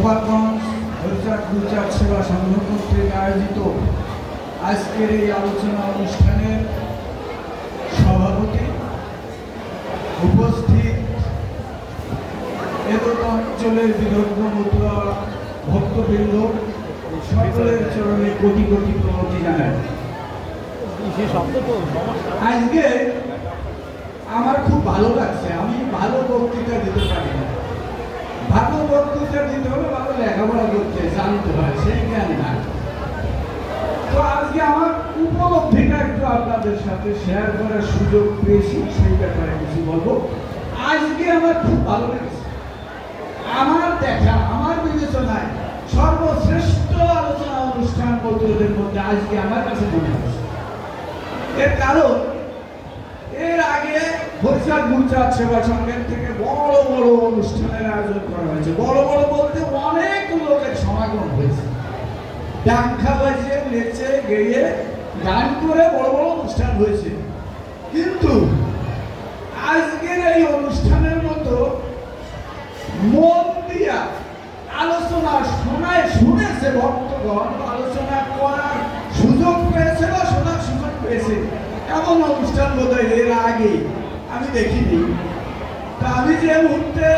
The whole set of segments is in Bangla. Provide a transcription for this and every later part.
গোপালগঞ্জ হরিচাঁদ গুলচাঁদ সেবা সংঘ কর্তৃক আয়োজিত আজকের এই আলোচনা অনুষ্ঠানের সভাপতি উপস্থিত এত অঞ্চলের বিদগ্ধ মতুয়া ভক্তবৃন্দ সকলের চরণে কোটি কোটি প্রণতি জানায় আজকে আমার খুব ভালো লাগছে, আমি ভালো বক্তৃতা দিতে পারি না। ভালো বক্তৃতা দিতে হলে ভালো লেখাপড়া করতে, জানতে হয় সেই জ্ঞান না তো আজকে আমার উপলব্ধিটা একটু আপনাদের সাথে শেয়ার করার সুযোগ পেয়েছি, সেই ব্যাপারে কিছু বলব। আজকে আমার খুব ভালো লেগেছে। আমার দেখা, আমার বিবেচনায় সর্বশ্রেষ্ঠ আলোচনা অনুষ্ঠান বন্ধুদের মধ্যে আজকে আমার কাছে মনে হচ্ছে এর কারণ হরিচাঁদ গুরচাঁদ সেবা সংঘের থেকে বড় বড় অনুষ্ঠানের আয়োজন করা হয়েছে। বড় বড় বলতে অনেক লোকের সমাগম হয়েছে। ডাঙ্কা বাজিয়ে নেচে গেয়ে গান করে বড় বড় অনুষ্ঠান হয়েছে। কিন্তু আজকের এই অনুষ্ঠানের মতো মন দিয়া আলোচনা শোনায় শুনেছে ভক্তগণ, আলোচনা করার সুযোগ পেয়েছে বা শোনার সুযোগ পেয়েছে। এমন অনুষ্ঠান বোধ হয় এর আগে আমি দেখিনি। তা আমি যে মুহূর্তে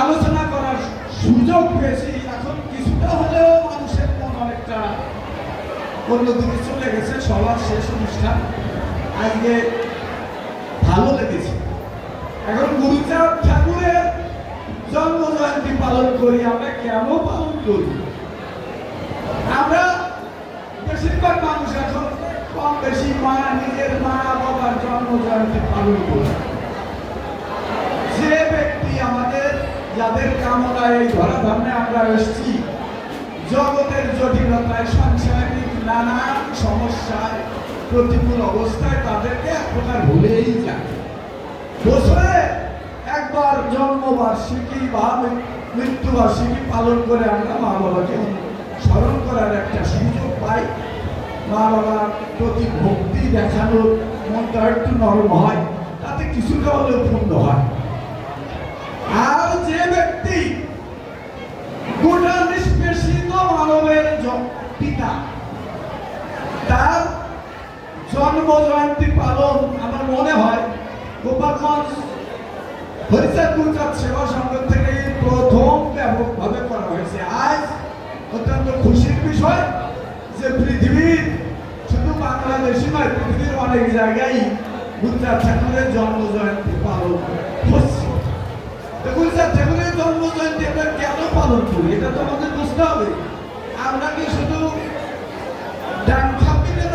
আলোচনা করার সুযোগ পেয়েছি, এখন কিছুটা হলেও মানুষের মন অনেকটা অন্যদিকে চলে গেছে। সবার শেষ অনুষ্ঠান আজকে ভালো লেগেছে। এখন গুরুচাঁদ ঠাকুরের জন্ম জয়ন্তী পালন করি, আমরা কেন পালন করি? আমরা বেশিরভাগ মানুষ এখন বেশি মা নিজের মা বাবার জন্ম জয়ন্তী পালন করি। যে ব্যক্তি আমাদের, যাদের কামনায় এই ধরাধামে আমরা এসেছি, জগতের জটিলতায়, সাংসারিক নানান সমস্যায়, প্রতিকূল অবস্থায় তাদেরকে এক প্রকার ভুলেই যায়। বছরে একবার জন্মবার্ষিকী বা মৃত্যুবার্ষিকী পালন করে আমরা মা বাবাকে স্মরণ করার একটা সুযোগ পাই। মা বাবার প্রতি ভক্তি দেখানোর মনটা একটু নরম হয়, তাতে কিছুটা হলেও পূর্ণ হয়। আর যে ব্যক্তি গোটা নিষ্পেষিত মানবের পিতা, তার জন্ম জয়ন্তী পালন আমার মনে হয় গোপালগঞ্জ হরিচাঁদ গুরচাঁদ সেবা সংঘ থেকে প্রথম ব্যাপকভাবে করা হয়েছে। আজ অত্যন্ত খুশির বিষয় যে পৃথিবীর বাংলাদেশি নয় পৃথিবীর অনেক জায়গায় গুরচাঁদ ঠাকুরের জন্ম জয়ন্তী পালন গুরচাঁদ ঠাকুরের জন্ম জয়ন্তী আমরা কেন পালন করি? এটা তো আমাদের বুঝতে হবে। আমরা কি শুধু ডান খাপিনের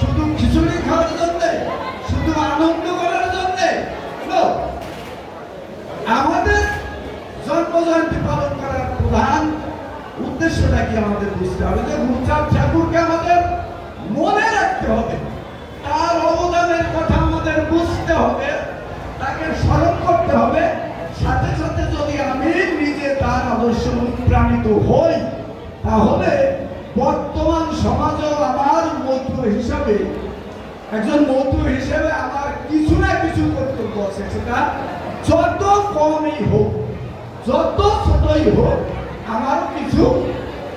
শুধু খিচুড়ি খাওয়ার শুধু আনন্দ করার জন্য? আমাদের জন্ম জয়ন্তী পালন করার প্রধান উদ্দেশ্যটা কি আমাদের বুঝতে হবে? যে গুরুচাঁদ ঠাকুরকে আমাদের মনে রাখতে হবে। তার অবদানের কথা আমাদের বুঝতে হবে। তাকে স্মরণ করতে হবে। সাথে সাথে যদি আমি নিজে তার আদর্শ অনুপ্রাণিত হই, তাহলে বর্তমান সমাজেও আমার মধ্য হিসাবে, একজন মধ্য হিসেবে আমার কিছু না কিছু কর্তব্য আছে। সেটা যত কমই হোক, যত ছোটই হোক, আমারও কিছু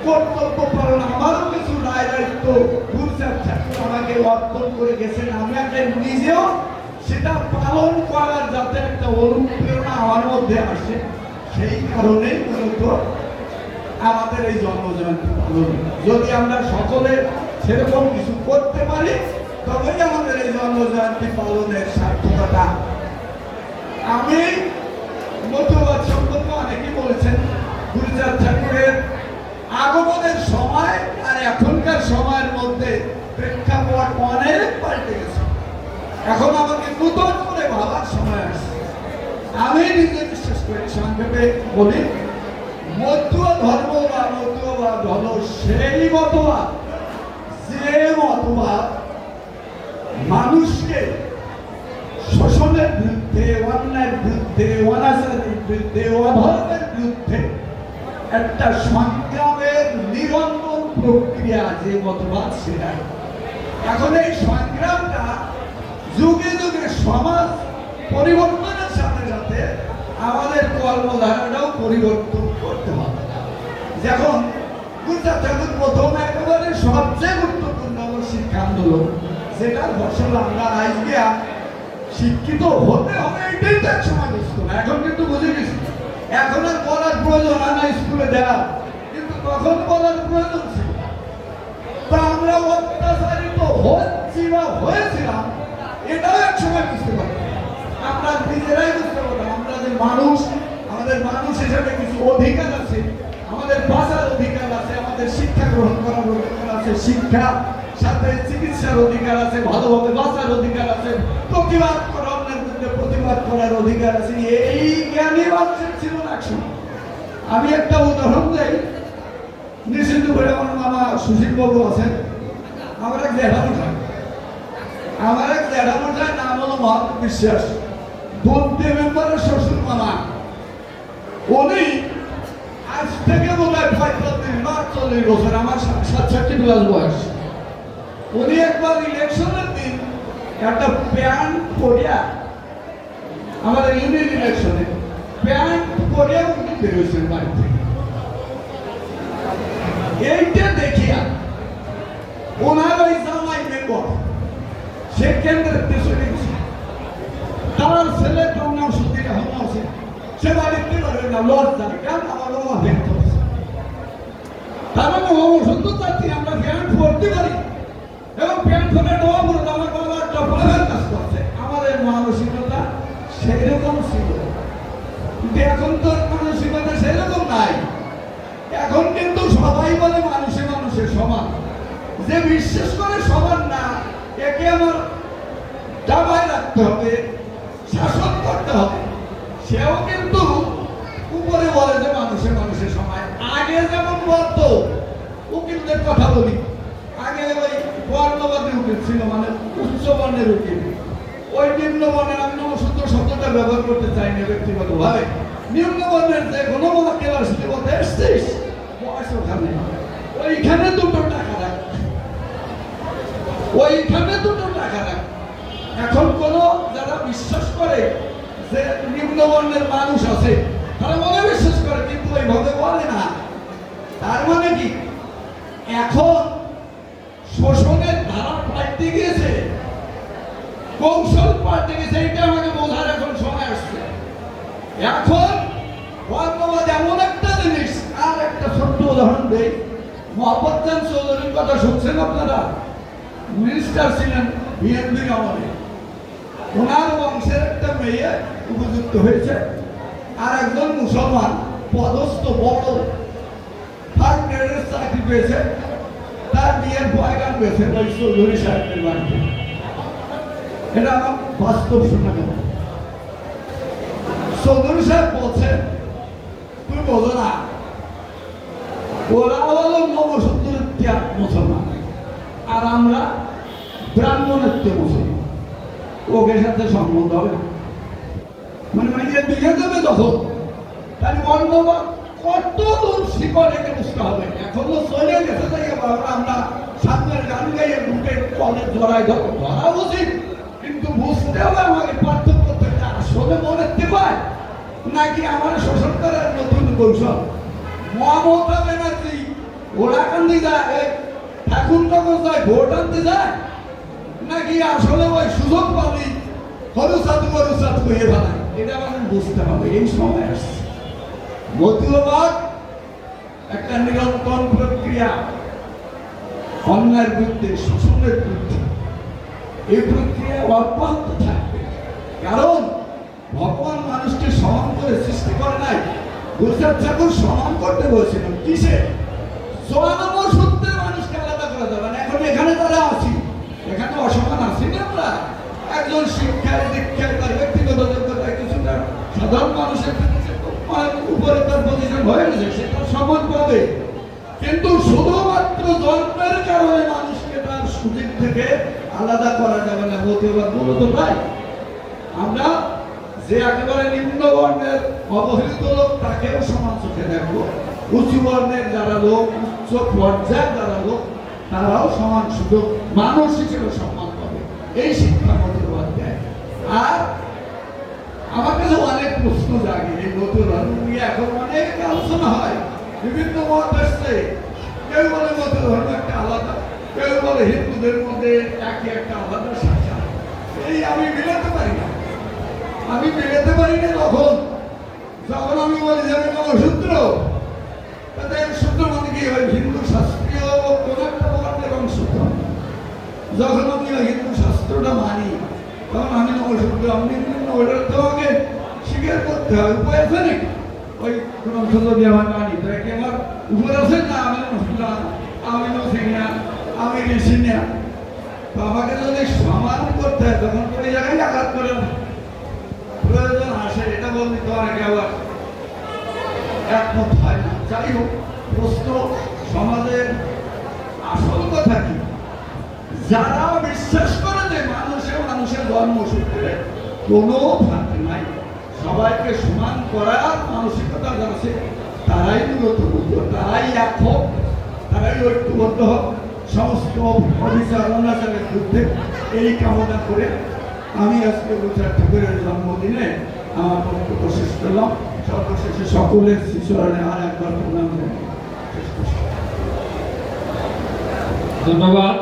কর্তব্য পালন, আমারও কিছু রায় দায়িত্ব। গুরুচাঁদ ঠাকুর আমাকে অর্পণ করে গেছেন আমি একটা নিজেও সেটা পালন করার যাতে একটা অনুপ্রেরণা আমার মধ্যে আসে, সেই কারণেই মূলত আমাদের এই জন্মজয়ন্তী পালন। যদি আমরা সকলে সেরকম কিছু করতে পারি, তবেই আমাদের এই জন্মজয়ন্তী পালনের সার্থকতা। আমি মধ্যবাদ সম্পর্কে অনেকেই বলেছেন, গুরুচাঁদ ঠাকুরের আগমনের সময় আর এখনকার সময়ের মধ্যে প্রেক্ষাপট অনেক পাল্টে গেছে। এখন আমাকে নতুন করে ভাবার সময় আসছে। আমি নিজে বিশ্বাস করি, সংক্ষেপে বলি মতুয়া ধর্ম বা মতুয়াবাদ হলো সেই মতবাদ যে মতবাদ মানুষকে শোষণের বিরুদ্ধে, অন্যায়ের বিরুদ্ধে, অনাচারের বিরুদ্ধে, অধর্মের বিরুদ্ধে একটা সংগ্রামের নিরন্তর প্রক্রিয়া যে মতবাদ সেটা এখন এই সংগ্রামটা যুগে যুগে সমাজ পরিবর্তনের সাথে সাথে আমাদের কর্মধারাটাও পরিবর্তন করতে হবে। যখন গুজরাট ঠাকুর প্রথম একেবারে সবচেয়ে গুরুত্বপূর্ণ শিক্ষা আন্দোলন সেটার ফসল আমরা আজকে শিক্ষিত হতে হবে এটাই তো এক সময় বুঝতো এখন কিন্তু বুঝে গেছি। এখন আর বলার প্রয়োজন না স্কুলে দেওয়া তখন বলার প্রয়োজন ছিল। তা আমরা অত্যাচারিত হচ্ছি বা হয়েছিলাম, এটাও এক সময় বুঝতে পারি আমরা নিজেরাই বুঝতে পারলাম আমরা যে মানুষ, আমাদের মানুষ হিসেবে কিছু অধিকার আছে, আমাদের বাঁচার অধিকার আছে, আমাদের শিক্ষা গ্রহণ করার অধিকার আছে, শিক্ষা, সাথে চিকিৎসার অধিকার আছে, ভালোভাবে বাঁচার অধিকার আছে, প্রতিবাদ করা, অন্যের বিরুদ্ধে প্রতিবাদ করার অধিকার আছে। এই জ্ঞানী মানুষের ছিল না আমি একটা উদাহরণ দেই। নিশ্চিত করে আমার মামা সুশীল বাবু আছেন। আমার এক জেঠানো যায় আমার এক জেঠানো যায় নাম হলো মহাত্ম বিশ্বাস। বলতে মেম্বারের শ্বশুর মামা। উনি আজ থেকে বোধ হয় চল্লিশ বছর, আমার সাতষট্টি প্লাস বয়স। উনি একবার ইলেকশনের দিন একটা প্যান্ট পরিয়া, আমাদের ইউনিয়ন ইলেকশনে প্যান্ট পরিয়া উনি বেরোয়েছেন বাড়ি থেকে এইটা দেখিয়া ওনার ওই জামাই মেম্বর সে কেন্দ্রের গেছে তার ছেলে তোর নাম সত্যি এখন আছে সে বাড়িতে পারবে না, লজ্জা, কেন আমার বাবা করছে তার মানে ও সুন্দর চাচ্ছি আমরা প্যান্ট পরতে পারি এবং প্যান্ট পরে ডোয়া পরে আমার বাবা ডবলের কাজ করছে। আমাদের মানসিকতা সেই রকম ছিল। কিন্তু এখন তো মানসিকতা সেই রকম নাই। এখন কিন্তু সবাই বলে মানুষে মানুষে সমান যে বিশ্বাস করে সবার না, একে আমার দাবায় রাখতে হবে, শাসন করতে হবে। সেও কিন্তু উপরে বলে যে মানুষে মানুষে সমান আগে যেমন বলতো উকিলদের কথা বলি। আগে ওই বর্ণবাদী উকিল ছিল মানে উচ্চ বর্ণের উকিল। ওই নিম্ন বর্ণের আমি নমসূত্র শব্দটা ব্যবহার করতে চাই না ব্যক্তিগত ভাবে নিম্ন বর্ণের যে কোনো মনে কেলার বলতে, এসছিস? ওইখানে দুটো টাকা। ওইখানে দুটো টাকা রাখ। এখন কোন যারা বিশ্বাস করে যে নিম্ন বর্ণের মানুষ আছে, তারা মনে বিশ্বাস করে, কিন্তু ওইভাবে বলে না। তার মানে কি? এখন শোষণের ধারা পাল্টে গিয়েছে। কৌশল পাল্টে গেছে এটা আমাকে বোঝার এখন সময় আসছে। এখন বর্ণবাদ এমন একটা জিনিস, আর একটা ছোট্ট উদাহরণ মোহাম্মদ খান চৌধুরীর কথা শুনছেন আপনারা? মিনিস্টার ছিলেন বিএনপির আমলে ওনার বংশের একটা মেয়ে উপযুক্ত হয়েছে। আর একজন মুসলমান পদস্থ বড়। থার্ড গ্রেডের চাকরি পেয়েছে। তার বিয়ের পেয়েছে। ওই চৌধুরী সাহেবের বাড়িতে। এটা আমার বাস্তব শোনা গেল। চৌধুরী সাহেব বলছেন তুমি বোঝো না ওরা হলো নবসত্তরের ত্যাগ মুসলমান। আর আমরা ব্রাহ্মণের ত্যাগ মুসলমান ওকে সাথে সম্বন্ধ হবে মানে মাইজের দিকে দেবে তখন। তাহলে বর্ণবাদ কত দূর শিকড় রেখে বুঝতে হবে। এখনও চলে গেছে থেকে আমরা সামনের গান গাইয়ে বুকে কলে জড়াই ধরো। ধরা উচিত, কিন্তু বুঝতে হবে আমাকে পার্থক্য করতে আসলে মনে পায় নাকি আমার শোষণ করার নতুন কৌশল? মমতা ব্যানার্জি, ওরাকান্দি যায় ঠাকুর নগর যায় ভোট আনতে যায়? নাকি আসলে ওই সুযোগ পাবি? হরুসাত মরুসাত হয়ে ফেলায় এটা আমাদের বুঝতে হবে এই সময় আসছে। মতুয়াবাদ একটা নিরন্তর প্রক্রিয়া। অন্যায়ের বিরুদ্ধে, শোষণের বিরুদ্ধে। এই প্রক্রিয়া অব্যাহত থাকবে। কারণ ভগবান মানুষকে সমান করে সৃষ্টি করে নাই। গুজরাট ঠাকুর সমান করতে বলছিলেন, কিসে? জন্ম না এখানে তারা আছি এখানে অসমান আছি না আমরা? একজন শিক্ষায় দীক্ষায় তার ব্যক্তিগত যোগ্যতায় কিছুটা সাধারণ মানুষের মানে উপরে তার পজিশন হয়ে গেছে, সে তার সমান পাবে। কিন্তু শুধুমাত্র জন্মের কারণে মানুষকে তার সুযোগ থেকে আলাদা করা যাবে না, মতিবাদ মূলত তাই আমরা যে একেবারে নিম্ন বর্ণের অবহেলিত লোক, তাকেও সমান চোখে দেখব। উঁচু বর্ণের যারা লোক, উচ্চ পর্যায়ের যারা লোক তারাও সমান সুযোগ মানুষ হিসেবে সম্মান পাবে। এই শিক্ষা মতবাদ দেয়। আর আমার কাছে অনেক প্রশ্ন জাগে, এই নতুন ধর্ম নিয়ে এখন অনেক আলোচনা হয়। বিভিন্ন মত আসছে। কেউ বলে মত ধর্ম একটা আলাদা, কেউ বলে হিন্দুদের মধ্যে একই একটা আলাদা শাখা এই আমি মিলাতে পারি না। আমি মিলাতে পারি না তখন। যখন আমি বলি যে আমি নবসূত্র তাদের সূত্র মানে কি হয়? হিন্দু শাস্ত্রীয় কোন একটা বর্ণের অংশ। তো। যখন আমি হিন্দু শাস্ত্রটা মানি, তখন আমি নবসূত্র বিভিন্ন ওটা তো আমাকে স্বীকার করতে হবে উপায় আছে নাকি? ওই গ্রন্থ যদি আমার মানি তাই কি আমার উপর আছে না? আমি মুসলাম আমি নসিনা আমি ঋষিনা তো আমাকে যদি সমান করতে হয়, তখন ওই জায়গায় আঘাত করে না। প্রয়োজন আসে, এটা বলতে তো অনেকে আবার একমত হয় না। যাই হোক, প্রশ্ন, সমাজের আসল কথা কি? যারা বিশ্বাস করে যে মানুষে মানুষের জন্মসূত্রে কোনো ফাঁক নাই। সবাইকে সমান করার মানসিকতা আছে, তারাই মূলত বুঝব তারাই এক হোক, তারাই ঐক্যবদ্ধ হোক। সমস্ত অবিচার, অনাচারের বিরুদ্ধে এই কামনা করে আমি আজকে রুচার ঠাকুরের জন্মদিনে আমার বক্তব্য শেষ করলাম সর্বশেষে সকলের শিশুরণে আর একবার প্রণাম। ধন্যবাদ.